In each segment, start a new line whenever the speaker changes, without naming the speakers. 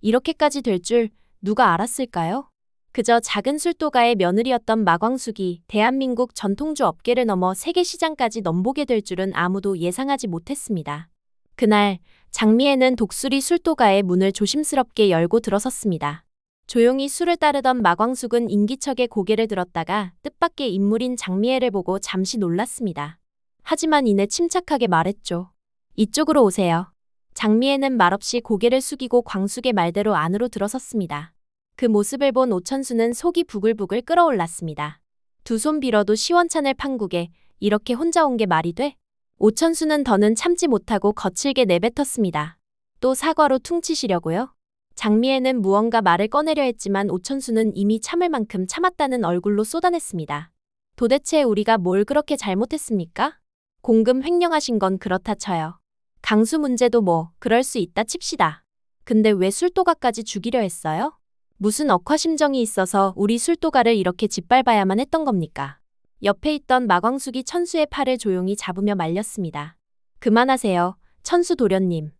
이렇게까지 될 줄 누가 알았을까요? 그저 작은 술도가의 며느리였던 마광숙이 대한민국 전통주 업계를 넘어 세계 시장까지 넘보게 될 줄은 아무도 예상하지 못했습니다. 그날 장미애는 독수리 술도가의 문을 조심스럽게 열고 들어섰습니다. 조용히 술을 따르던 마광숙은 인기척에 고개를 들었다가 뜻밖의 인물인 장미애를 보고 잠시 놀랐습니다. 하지만 이내 침착하게 말했죠. 이쪽으로 오세요. 장미애는 말없이 고개를 숙이고 광숙의 말대로 안으로 들어섰습니다. 그 모습을 본 오천수는 속이 부글부글 끓어올랐습니다. 두 손 빌어도 시원찮을 판국에 이렇게 혼자 온 게 말이 돼? 오천수는 더는 참지 못하고 거칠게 내뱉었습니다. 또 사과로 퉁치시려고요? 장미애는 무언가 말을 꺼내려 했지만 오천수는 이미 참을 만큼 참았다는 얼굴로 쏟아냈습니다. 도대체 우리가 뭘 그렇게 잘못했습니까? 공금 횡령하신 건 그렇다 쳐요. 강수 문제도 뭐 그럴 수 있다 칩시다. 근데 왜 술도가까지 죽이려 했어요? 무슨 억화심정이 있어서 우리 술도가를 이렇게 짓밟아야만 했던 겁니까? 옆에 있던 마광숙이 천수의 팔을 조용히 잡으며 말렸습니다. 그만하세요. 천수 도련님.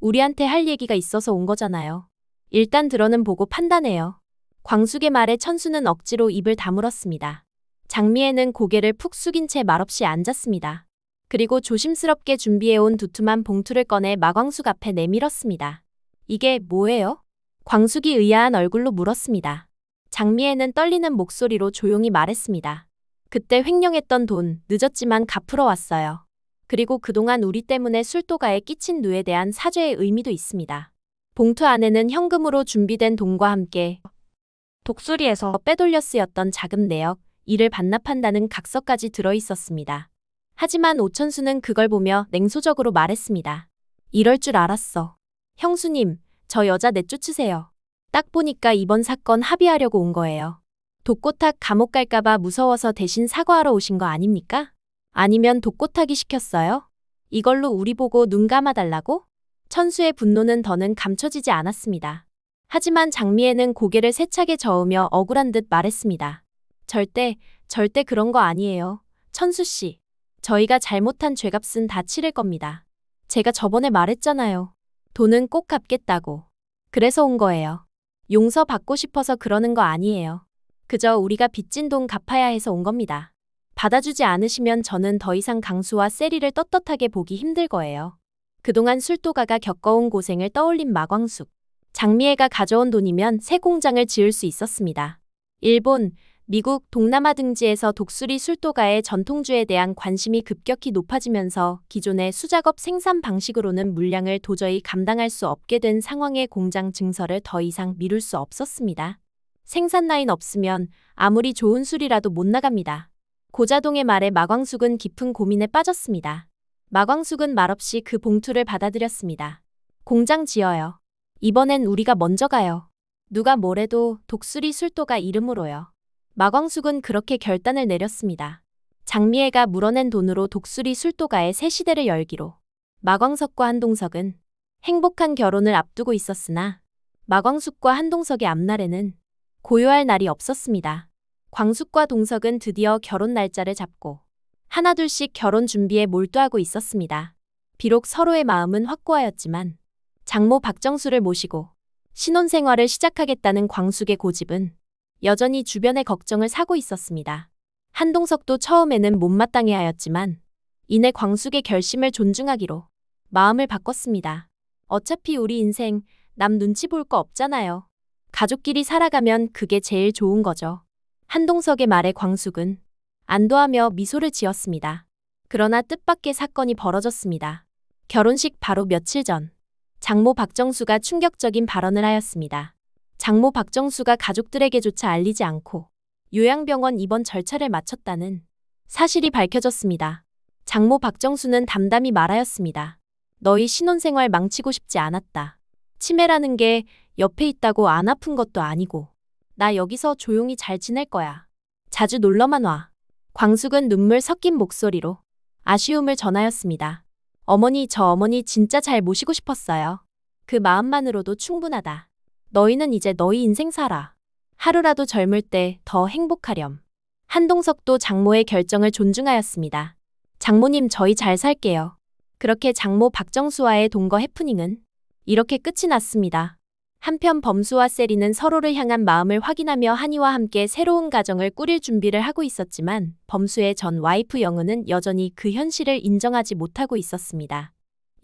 우리한테 할 얘기가 있어서 온 거잖아요. 일단 들어는 보고 판단해요. 광숙의 말에 천수는 억지로 입을 다물었습니다. 장미애는 고개를 푹 숙인 채 말없이 앉았습니다. 그리고 조심스럽게 준비해온 두툼한 봉투를 꺼내 마광숙 앞에 내밀었습니다. 이게 뭐예요? 광숙이 의아한 얼굴로 물었습니다. 장미애는 떨리는 목소리로 조용히 말했습니다. 그때 횡령했던 돈 늦었지만 갚으러 왔어요. 그리고 그동안 우리 때문에 술도가에 끼친 누에 대한 사죄의 의미도 있습니다. 봉투 안에는 현금으로 준비된 돈과 함께 독수리에서 빼돌려 쓰였던 자금 내역, 이를 반납한다는 각서까지 들어 있었습니다. 하지만 오천수는 그걸 보며 냉소적으로 말했습니다. 이럴 줄 알았어. 형수님, 저 여자 내쫓으세요. 딱 보니까 이번 사건 합의하려고 온 거예요. 독고탁 감옥 갈까봐 무서워서 대신 사과하러 오신 거 아닙니까? 아니면 독고탁이 시켰어요? 이걸로 우리 보고 눈 감아달라고? 천수의 분노는 더는 감춰지지 않았습니다. 하지만 장미애는 고개를 세차게 저으며 억울한 듯 말했습니다. 절대, 절대 그런 거 아니에요. 천수 씨. 저희가 잘못한 죄값은 다 치를 겁니다. 제가 저번에 말했잖아요. 돈은 꼭 갚겠다고. 그래서 온 거예요. 용서 받고 싶어서 그러는 거 아니에요. 그저 우리가 빚진 돈 갚아야 해서 온 겁니다. 받아주지 않으시면 저는 더 이상 강수와 세리를 떳떳하게 보기 힘들 거예요. 그동안 술도가가 겪어온 고생을 떠올린 마광숙. 장미애가 가져온 돈이면 새 공장을 지을 수 있었습니다. 일본, 미국, 동남아 등지에서 독수리 술도가의 전통주에 대한 관심이 급격히 높아지면서 기존의 수작업 생산 방식으로는 물량을 도저히 감당할 수 없게 된 상황에 공장 증설을 더 이상 미룰 수 없었습니다. 생산 라인 없으면 아무리 좋은 술이라도 못 나갑니다. 고자동의 말에 마광숙은 깊은 고민에 빠졌습니다. 마광숙은 말없이 그 봉투를 받아들였습니다. 공장 지어요. 이번엔 우리가 먼저 가요. 누가 뭐래도 독수리 술도가 이름으로요. 마광숙은 그렇게 결단을 내렸습니다. 장미애가 물어낸 돈으로 독수리 술도가의 새 시대를 열기로. 마광석과 한동석은 행복한 결혼을 앞두고 있었으나 마광숙과 한동석의 앞날에는 고요할 날이 없었습니다. 광숙과 동석은 드디어 결혼 날짜를 잡고 하나둘씩 결혼 준비에 몰두하고 있었습니다. 비록 서로의 마음은 확고하였지만 장모 박정수를 모시고 신혼생활을 시작하겠다는 광숙의 고집은 여전히 주변의 걱정을 사고 있었습니다. 한동석도 처음에는 못마땅해 하였지만 이내 광숙의 결심을 존중하기로 마음을 바꿨습니다. 어차피 우리 인생 남 눈치 볼 거 없잖아요. 가족끼리 살아가면 그게 제일 좋은 거죠. 한동석의 말에 광숙은 안도하며 미소를 지었습니다. 그러나 뜻밖의 사건이 벌어졌습니다. 결혼식 바로 며칠 전 장모 박정수가 충격적인 발언을 하였습니다. 장모 박정수가 가족들에게조차 알리지 않고 요양병원 입원 절차를 마쳤다는 사실이 밝혀졌습니다. 장모 박정수는 담담히 말하였습니다. 너희 신혼생활 망치고 싶지 않았다. 치매라는 게 옆에 있다고 안 아픈 것도 아니고 나 여기서 조용히 잘 지낼 거야. 자주 놀러만 와. 광숙은 눈물 섞인 목소리로 아쉬움을 전하였습니다. 어머니 저 어머니 진짜 잘 모시고 싶었어요. 그 마음만으로도 충분하다. 너희는 이제 너희 인생 살아. 하루라도 젊을 때 더 행복하렴. 한동석도 장모의 결정을 존중하였습니다. 장모님 저희 잘 살게요. 그렇게 장모 박정수와의 동거 해프닝은 이렇게 끝이 났습니다. 한편 범수와 세리는 서로를 향한 마음을 확인하며 한이와 함께 새로운 가정을 꾸릴 준비를 하고 있었지만 범수의 전 와이프 영은은 여전히 그 현실을 인정하지 못하고 있었습니다.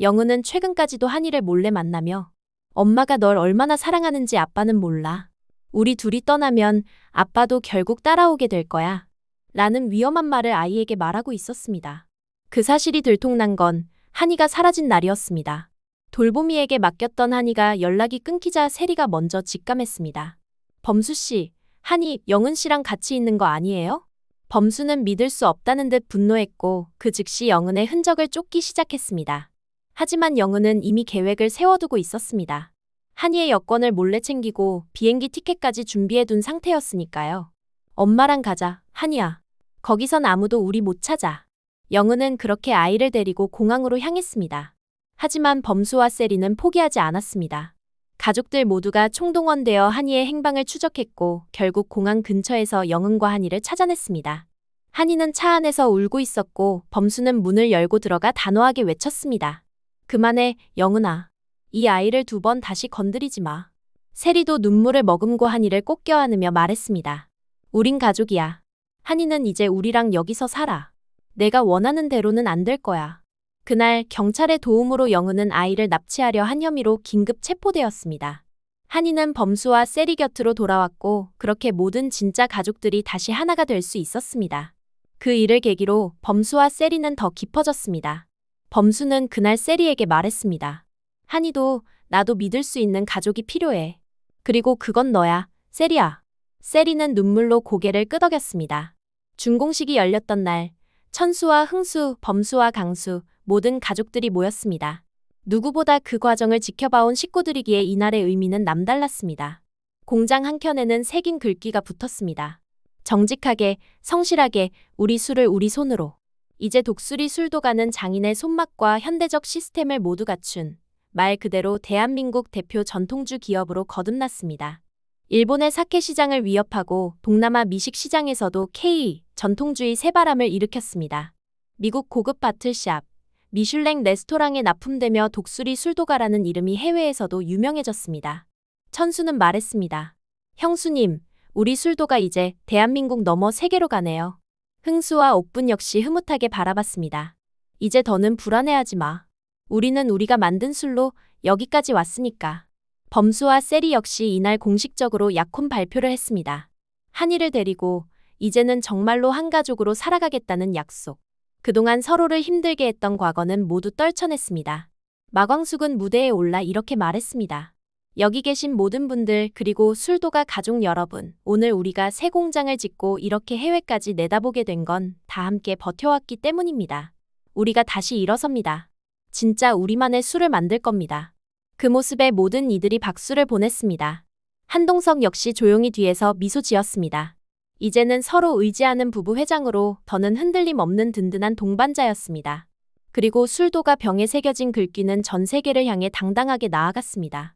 영은은 최근까지도 한이를 몰래 만나며 엄마가 널 얼마나 사랑하는지 아빠는 몰라. 우리 둘이 떠나면 아빠도 결국 따라오게 될 거야. 라는 위험한 말을 아이에게 말하고 있었습니다. 그 사실이 들통난 건 한이가 사라진 날이었습니다. 돌보미에게 맡겼던 한이가 연락이 끊기자 세리가 먼저 직감했습니다. 범수 씨, 한이 영은 씨랑 같이 있는 거 아니에요? 범수는 믿을 수 없다는 듯 분노했고 그 즉시 영은의 흔적을 쫓기 시작했습니다. 하지만 영은은 이미 계획을 세워두고 있었습니다. 한이의 여권을 몰래 챙기고 비행기 티켓까지 준비해둔 상태였으니까요. 엄마랑 가자, 한이야. 거기선 아무도 우리 못 찾아. 영은은 그렇게 아이를 데리고 공항으로 향했습니다. 하지만 범수와 세리는 포기하지 않았습니다. 가족들 모두가 총동원되어 한이의 행방을 추적했고 결국 공항 근처에서 영은과 한이를 찾아냈습니다. 한이는 차 안에서 울고 있었고 범수는 문을 열고 들어가 단호하게 외쳤습니다. 그만해, 영은아. 이 아이를 두 번 다시 건드리지 마. 세리도 눈물을 머금고 한이를 꼭 껴안으며 말했습니다. 우린 가족이야. 한이는 이제 우리랑 여기서 살아. 내가 원하는 대로는 안 될 거야. 그날 경찰의 도움으로 영은은 아이를 납치하려 한 혐의로 긴급 체포되었습니다. 한이는 범수와 세리 곁으로 돌아왔고 그렇게 모든 진짜 가족들이 다시 하나가 될 수 있었습니다. 그 일을 계기로 범수와 세리는 더 깊어졌습니다. 범수는 그날 세리에게 말했습니다. 한이도 나도 믿을 수 있는 가족이 필요해. 그리고 그건 너야, 세리야. 세리는 눈물로 고개를 끄덕였습니다. 준공식이 열렸던 날, 천수와 흥수, 범수와 강수, 모든 가족들이 모였습니다. 누구보다 그 과정을 지켜봐온 식구들이기에 이날의 의미는 남달랐습니다. 공장 한켠에는 새긴 글귀가 붙었습니다. 정직하게, 성실하게, 우리 술을 우리 손으로. 이제 독수리 술도가는 장인의 손맛과 현대적 시스템을 모두 갖춘 말 그대로 대한민국 대표 전통주 기업으로 거듭났습니다. 일본의 사케 시장을 위협하고 동남아 미식 시장에서도 K 전통주의 새바람을 일으켰습니다. 미국 고급 바틀샵, 미슐랭 레스토랑에 납품되며 독수리 술도가라는 이름이 해외에서도 유명해졌습니다. 천수는 말했습니다. 형수님, 우리 술도가 이제 대한민국 넘어 세계로 가네요. 흥수와 옥분 역시 흐뭇하게 바라봤습니다. 이제 더는 불안해하지 마. 우리는 우리가 만든 술로 여기까지 왔으니까. 범수와 세리 역시 이날 공식적으로 약혼 발표를 했습니다. 한이를 데리고 이제는 정말로 한 가족으로 살아가겠다는 약속. 그동안 서로를 힘들게 했던 과거는 모두 떨쳐냈습니다. 마광숙은 무대에 올라 이렇게 말했습니다. 여기 계신 모든 분들 그리고 술도가 가족 여러분, 오늘 우리가 새 공장을 짓고 이렇게 해외까지 내다보게 된 건 다 함께 버텨왔기 때문입니다. 우리가 다시 일어섭니다. 진짜 우리만의 술을 만들 겁니다. 그 모습에 모든 이들이 박수를 보냈습니다. 한동석 역시 조용히 뒤에서 미소 지었습니다. 이제는 서로 의지하는 부부 회장으로 더는 흔들림 없는 든든한 동반자였습니다. 그리고 술도가 병에 새겨진 글귀는 전 세계를 향해 당당하게 나아갔습니다.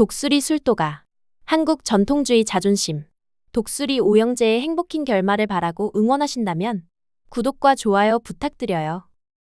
독수리 술도가 한국 전통주의 자존심 독수리 오영재의 행복한 결말을 바라고 응원하신다면 구독과 좋아요 부탁드려요.